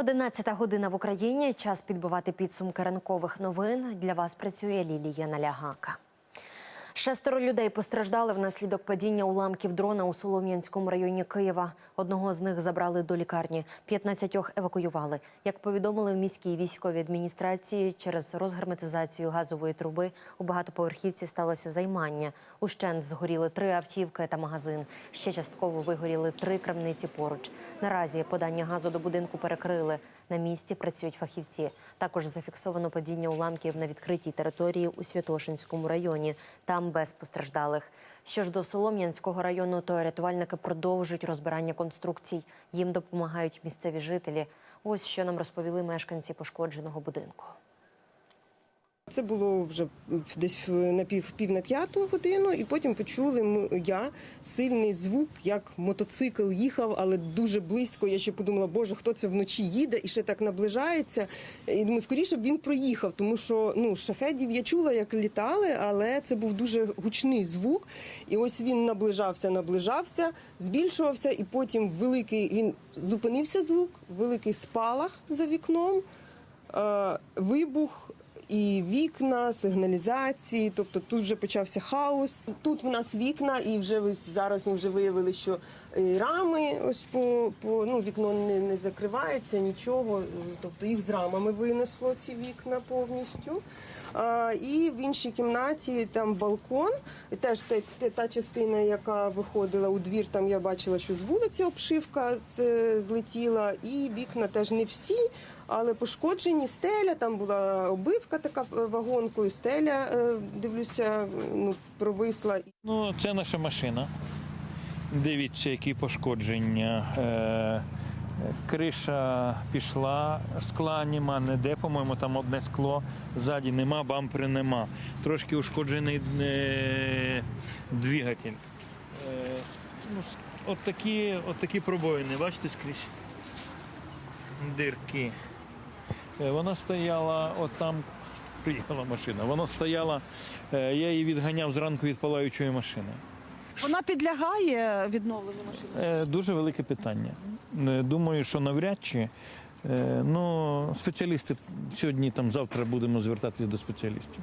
Одинадцята година в Україні. Час підбивати підсумки ранкових новин. Для вас працює Лілія Налягака. Шестеро людей постраждали внаслідок падіння уламків дрона у Солом'янському районі Києва. Одного з них забрали до лікарні, 15 евакуювали. Як повідомили в міській військовій адміністрації, через розгерметизацію газової труби у багатоповерхівці сталося займання. Ущент згоріли три автівки та магазин. Ще частково вигоріли три крамниці поруч. Наразі подання газу до будинку перекрили. На місці працюють фахівці. Також зафіксовано падіння уламків на відкритій території у Святошинському районі. Там без постраждалих. Що ж до Солом'янського району, то рятувальники продовжують розбирання конструкцій. Їм допомагають місцеві жителі. Ось що нам розповіли мешканці пошкодженого будинку. Це було вже десь на пів, пів на п'яту годину, і потім почули я сильний звук, як мотоцикл їхав, але дуже близько. Я ще подумала, боже, хто це вночі їде і ще так наближається. І думаю, скоріше б він проїхав, тому що ну шахедів я чула, як літали, але це був дуже гучний звук. І ось він наближався, наближався, збільшувався, і потім великий він зупинився звук, великий спалах за вікном, е, вибух і вікна, сигналізації. Тобто тут вже почався хаос. Тут в нас вікна, і вже зараз ми вже виявили, що рами ось по, по ну вікно не, не закривається, нічого. Тобто їх з рамами винесло ці вікна повністю. А, і в іншій кімнаті там балкон, теж та, та, частина, яка виходила у двір, там я бачила, що з вулиці обшивка з, злетіла, і вікна теж не всі, але пошкоджені стеля. Там була обивка така е, вагонкою, стеля, е, дивлюся, ну провисла. Ну, це наша машина. Дивіться, які пошкодження. Е, Криша пішла, скла нема ніде, по-моєму, там одне скло, ззаді нема, бампери нема. Трошки ушкоджений е, двигатель. Е, ну, от, такі, от такі пробоїни, бачите скрізь? Дирки. Вона стояла, от там приїхала машина. Вона стояла, я її відганяв зранку від палаючої машини. Вона підлягає відновленню машини? Е, Дуже велике питання. Е, Думаю, що навряд чи. Е, Ну, спеціалісти сьогодні, там завтра будемо звертатися до спеціалістів.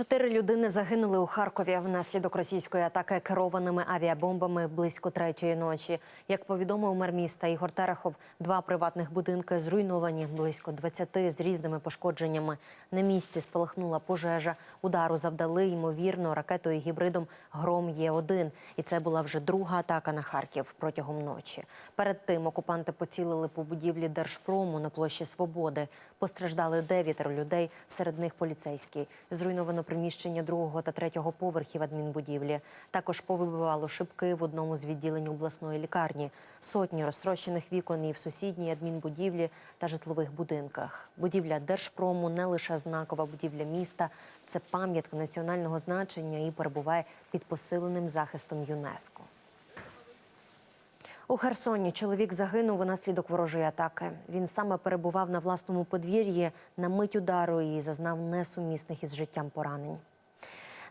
Чотири людини загинули у Харкові внаслідок російської атаки керованими авіабомбами близько третьої ночі. Як повідомив мер міста Ігор Терехов, два приватних будинки зруйновані близько 20 з різними пошкодженнями. На місці спалахнула пожежа. Удару завдали ймовірно ракетою гібридом Гром Є1. І це була вже друга атака на Харків протягом ночі. Перед тим окупанти поцілили по будівлі Держпрому на площі Свободи. Постраждали дев'ятеро людей, серед них поліцейський. Зруйновано приміщення другого та третього поверхів адмінбудівлі. Також повибивало шибки в одному з відділень обласної лікарні. Сотні розтрощених вікон і в сусідній адмінбудівлі та житлових будинках. Будівля Держпрому не лише знакова будівля міста, це пам'ятка національного значення і перебуває під посиленим захистом ЮНЕСКО. У Херсоні чоловік загинув унаслідок ворожої атаки. Він саме перебував на власному подвір'ї на мить удару і зазнав несумісних із життям поранень.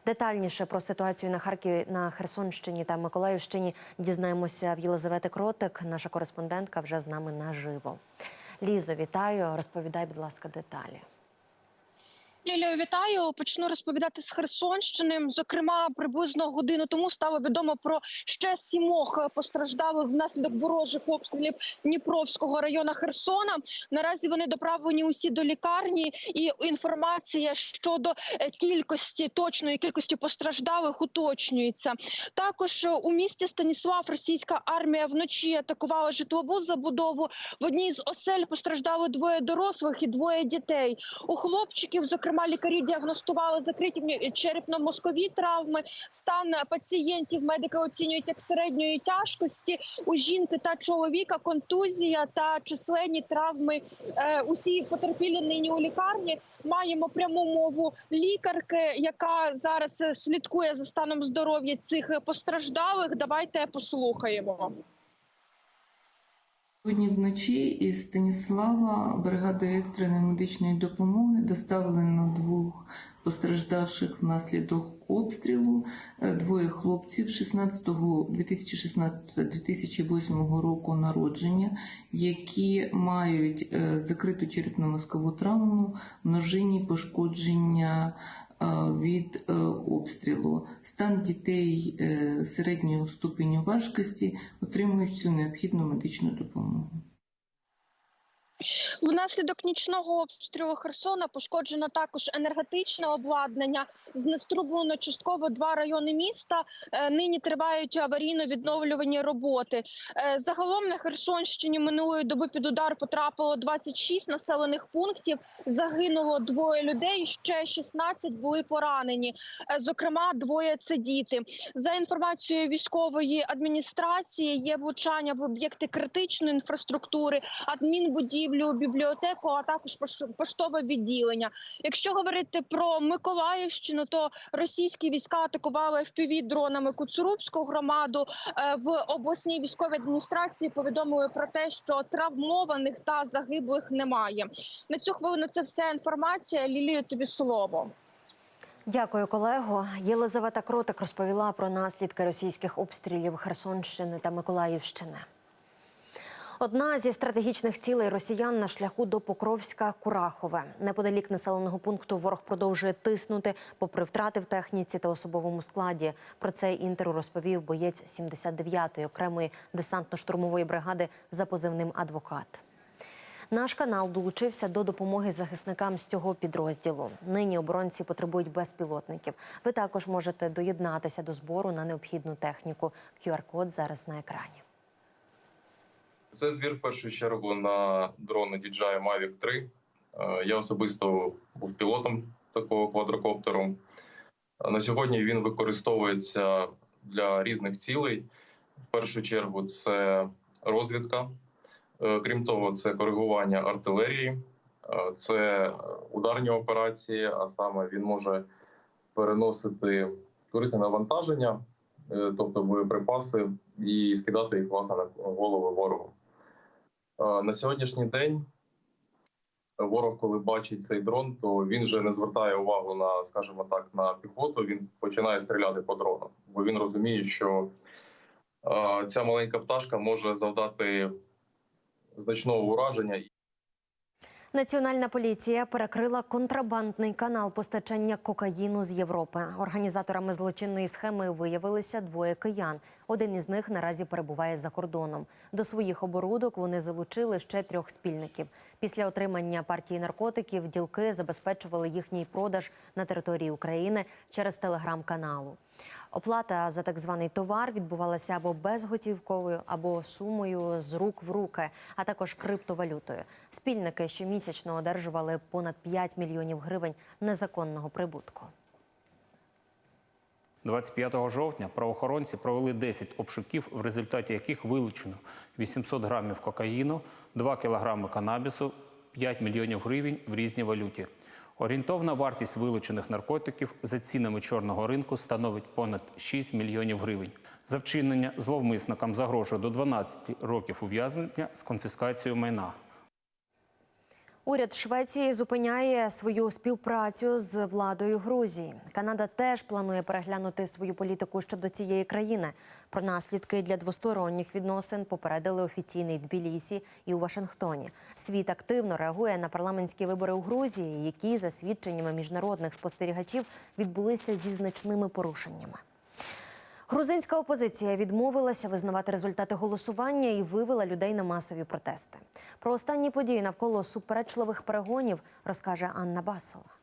Детальніше про ситуацію на Харкові на Херсонщині та Миколаївщині дізнаємося в Єлизавети Кротик. Наша кореспондентка вже з нами наживо. Лізо, вітаю. Розповідай, будь ласка, деталі. Лілію, вітаю. Почну розповідати з Херсонщини. Зокрема, приблизно годину тому стало відомо про ще сімох постраждалих внаслідок ворожих обстрілів Дніпровського району Херсона. Наразі вони доправлені усі до лікарні, і інформація щодо е, кількості точної кількості постраждалих уточнюється. Також е, у місті Станіслав російська армія вночі атакувала житлову забудову. В одній з осель постраждали двоє дорослих і двоє дітей. У хлопчиків, зокрема, лікарі діагностували закриті черепно-мозкові травми. Стан пацієнтів медики оцінюють як середньої тяжкості. У жінки та чоловіка контузія та численні травми. Е, усі потерпілі нині у лікарні. Маємо пряму мову лікарки, яка зараз слідкує за станом здоров'я цих постраждалих. Давайте послухаємо. Сьогодні вночі із Станіслава бригади екстреної медичної допомоги доставлено двох постраждавших внаслідок обстрілу. Е, Двоє хлопців 16 2016-2008 року народження, які мають е, закриту черепно-мозкову травму, множинні пошкодження від е, обстрілу. Стан дітей е, середнього ступеню важкості отримують всю необхідну медичну допомогу. Внаслідок нічного обстрілу Херсона пошкоджено також енергетичне обладнання. Знеструблено частково два райони міста. Е, Нині тривають аварійно-відновлювані роботи. Е, Загалом на Херсонщині минулої доби під удар потрапило 26 населених пунктів. Загинуло двоє людей. Ще 16 були поранені. Е, Зокрема, двоє це діти. За інформацією військової адміністрації, є влучання в об'єкти критичної інфраструктури, адмінбудівлю, бібліотеку, а також пош- поштове відділення. Якщо говорити про Миколаївщину, то російські війська атакували fpv дронами Куцурубську громаду. Е, В обласній військовій адміністрації повідомили про те, що травмованих та загиблих немає. На цю хвилину це вся інформація. Лілію тобі слово. Дякую, колего. Єлизавета Кротик розповіла про наслідки російських обстрілів Херсонщини та Миколаївщини. Одна зі стратегічних цілей росіян на шляху до Покровська Курахове. Неподалік населеного пункту ворог продовжує тиснути, попри втрати в техніці та особовому складі. Про це інтеру розповів боєць 79-ї окремої десантно-штурмової бригади за позивним адвокат. Наш канал долучився до допомоги захисникам з цього підрозділу. Нині оборонці потребують безпілотників. Ви також можете доєднатися до збору на необхідну техніку. QR-код зараз на екрані. Це збір в першу чергу на дрони DJI Mavic 3. Е, Я особисто був пілотом такого квадрокоптеру. На сьогодні він використовується для різних цілей. В першу чергу це розвідка. Е, Крім того, це коригування артилерії, Е, це ударні операції, а саме він може переносити корисне навантаження, тобто боєприпаси, і скидати їх власне на голови ворогу. На сьогоднішній день ворог, коли бачить цей дрон, то він вже не звертає увагу на, скажімо так, на піхоту. Він починає стріляти по дрону, бо він розуміє, що ця маленька пташка може завдати значного ураження. Національна поліція перекрила контрабандний канал постачання кокаїну з Європи. Організаторами злочинної схеми виявилися двоє киян. Один із них наразі перебуває за кордоном. До своїх оборудок вони залучили ще трьох спільників. Після отримання партії наркотиків ділки забезпечували їхній продаж на території України через телеграм-каналу. Оплата за так званий товар відбувалася або безготівковою, або сумою з рук в руки, а також криптовалютою. Спільники щомісячно одержували понад 5 мільйонів гривень незаконного прибутку. 25 жовтня правоохоронці провели 10 обшуків, в результаті яких вилучено 800 грамів кокаїну, 2 кілограми канабісу, 5 мільйонів гривень в різній валюті. Орієнтовна вартість вилучених наркотиків за цінами чорного ринку становить понад 6 мільйонів гривень. За вчинення зловмисникам загрожує до 12 років ув'язнення з конфіскацією майна. Уряд Швеції зупиняє свою співпрацю з владою Грузії. Канада теж планує переглянути свою політику щодо цієї країни. Про наслідки для двосторонніх відносин попередили офіційний Тбілісі і у Вашингтоні. Світ активно реагує на парламентські вибори у Грузії, які за свідченнями міжнародних спостерігачів відбулися зі значними порушеннями. Грузинська опозиція відмовилася визнавати результати голосування і вивела людей на масові протести. Про останні події навколо суперечливих перегонів розкаже Анна Басова.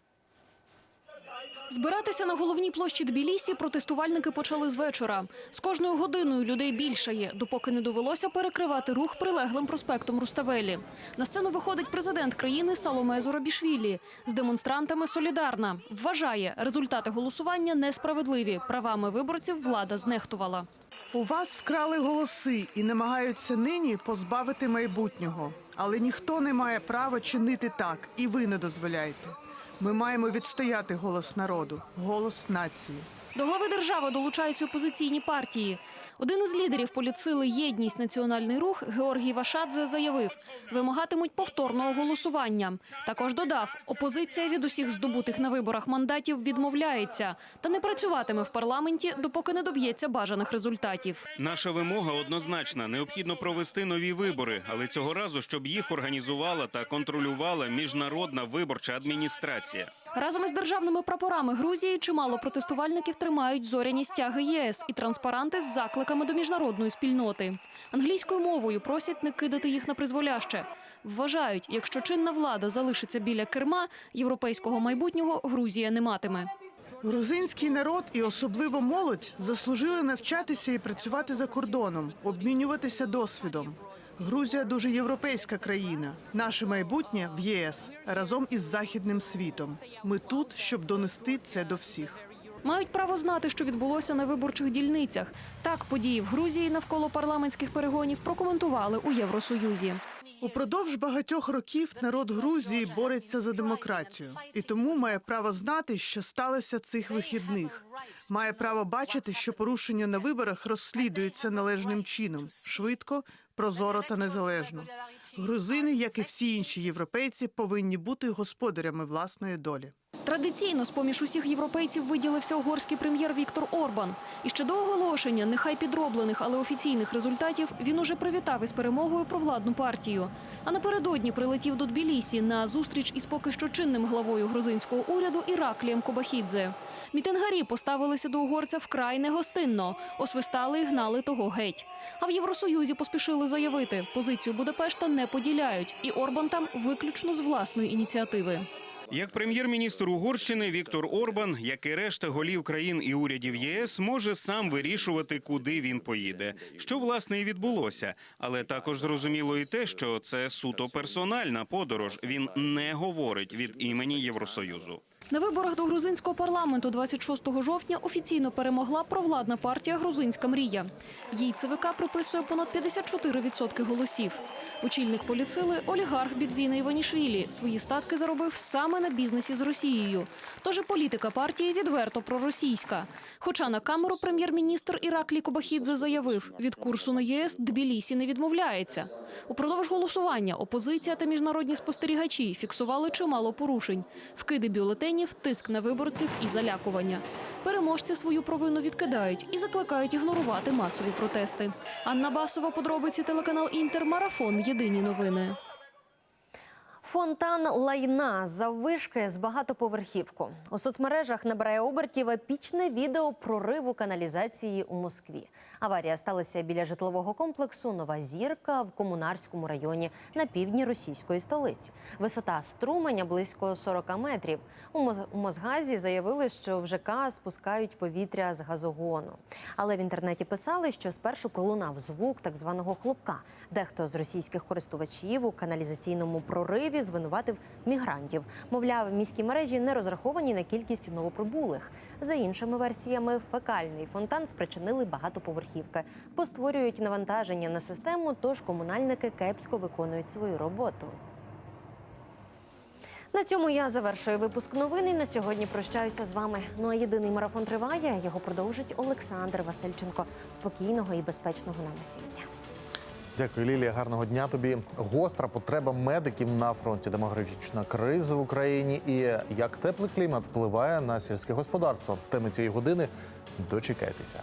Збиратися на головній площі Тбілісі протестувальники почали з вечора. З кожною годиною людей більшає, допоки не довелося перекривати рух прилеглим проспектом Руставелі. На сцену виходить президент країни Саломе Зурабішвілі. З демонстрантами солідарна. Вважає, результати голосування несправедливі. Правами виборців влада знехтувала. У вас вкрали голоси і намагаються нині позбавити майбутнього. Але ніхто не має права чинити так, і ви не дозволяєте. Ми маємо відстояти голос народу, голос нації. До глави держави долучаються опозиційні партії. Один із лідерів політсили Єдність Національний рух Георгій Вашадзе заявив, вимагатимуть повторного голосування. Також додав, опозиція від усіх здобутих на виборах мандатів відмовляється та не працюватиме в парламенті, допоки не доб'ється бажаних результатів. Наша вимога однозначна: необхідно провести нові вибори, але цього разу, щоб їх організувала та контролювала міжнародна виборча адміністрація. Разом із державними прапорами Грузії чимало протестувальників тримають зоряні стяги єС і транспаранти з закликами до міжнародної спільноти. Англійською мовою просять не кидати їх на призволяще. Вважають, якщо чинна влада залишиться біля керма, європейського майбутнього Грузія не матиме. Грузинський народ і особливо молодь заслужили навчатися і працювати за кордоном, обмінюватися досвідом. Грузія дуже європейська країна. Наше майбутнє в ЄС разом із західним світом. Ми тут, щоб донести це до всіх. Мають право знати, що відбулося на виборчих дільницях. Так події в Грузії навколо парламентських перегонів прокоментували у Євросоюзі. Упродовж багатьох років народ Грузії бореться за демократію і тому має право знати, що сталося цих вихідних. Має право бачити, що порушення на виборах розслідуються належним чином, швидко, прозоро та незалежно. Грузини, як і всі інші європейці, повинні бути господарями власної долі. Традиційно з поміж усіх європейців виділився угорський прем'єр Віктор Орбан. І ще до оголошення, нехай підроблених, але офіційних результатів, він уже привітав із перемогою провладну партію. А напередодні прилетів до Тбілісі на зустріч із поки що чинним главою грузинського уряду Іраклієм Кобахідзе. Мітингарі поставилися до угорця вкрай негостинно, освистали і гнали того геть. А в Євросоюзі поспішили заявити, позицію Будапешта не поділяють, і Орбан там виключно з власної ініціативи. Як прем'єр-міністр Угорщини Віктор Орбан, як і решта голів країн і урядів ЄС, може сам вирішувати, куди він поїде, що власне і відбулося. Але також зрозуміло і те, що це суто персональна подорож. Він не говорить від імені Євросоюзу. На виборах до грузинського парламенту 26 жовтня офіційно перемогла провладна партія Грузинська мрія. Їй ЦВК приписує понад 54% голосів. Очільник поліцили олігарх Бідзіна Іванішвілі свої статки заробив саме на бізнесі з Росією. Тож і політика партії відверто проросійська. Хоча на камеру прем'єр-міністр Іраклій Кобахідзе заявив, від курсу на ЄС Тбілісі не відмовляється. Упродовж голосування опозиція та міжнародні спостерігачі фіксували чимало порушень: вкиди бюлетенів, тиск на виборців і залякування. Переможці свою провину відкидають і закликають ігнорувати масові протести. Анна Басова, подробиці телеканал Інтер, марафон. Єдині новини. Фонтан лайна заввишки з багатоповерхівку. У соцмережах набирає обертів епічне відео прориву каналізації у Москві. Аварія сталася біля житлового комплексу Нова Зірка в комунарському районі на півдні російської столиці. Висота струменя близько 40 метрів. У Мосгазі заявили, що в ЖК спускають повітря з газогону. Але в інтернеті писали, що спершу пролунав звук так званого хлопка. Дехто з російських користувачів у каналізаційному прориві звинуватив мігрантів. Мовляв, міські мережі не розраховані на кількість новоприбулих. За іншими версіями, фекальний фонтан спричинили багатоповерхівки, бо створюють навантаження на систему, тож комунальники кепсько виконують свою роботу. На цьому я завершую випуск новин і на сьогодні прощаюся з вами. Ну а єдиний марафон триває. Його продовжить Олександр Васильченко. Спокійного і безпечного нам осіння. Дякую, Лілія. Гарного дня тобі. Гостра потреба медиків на фронті, демографічна криза в Україні і як теплий клімат впливає на сільське господарство. Теми цієї години дочекайтеся.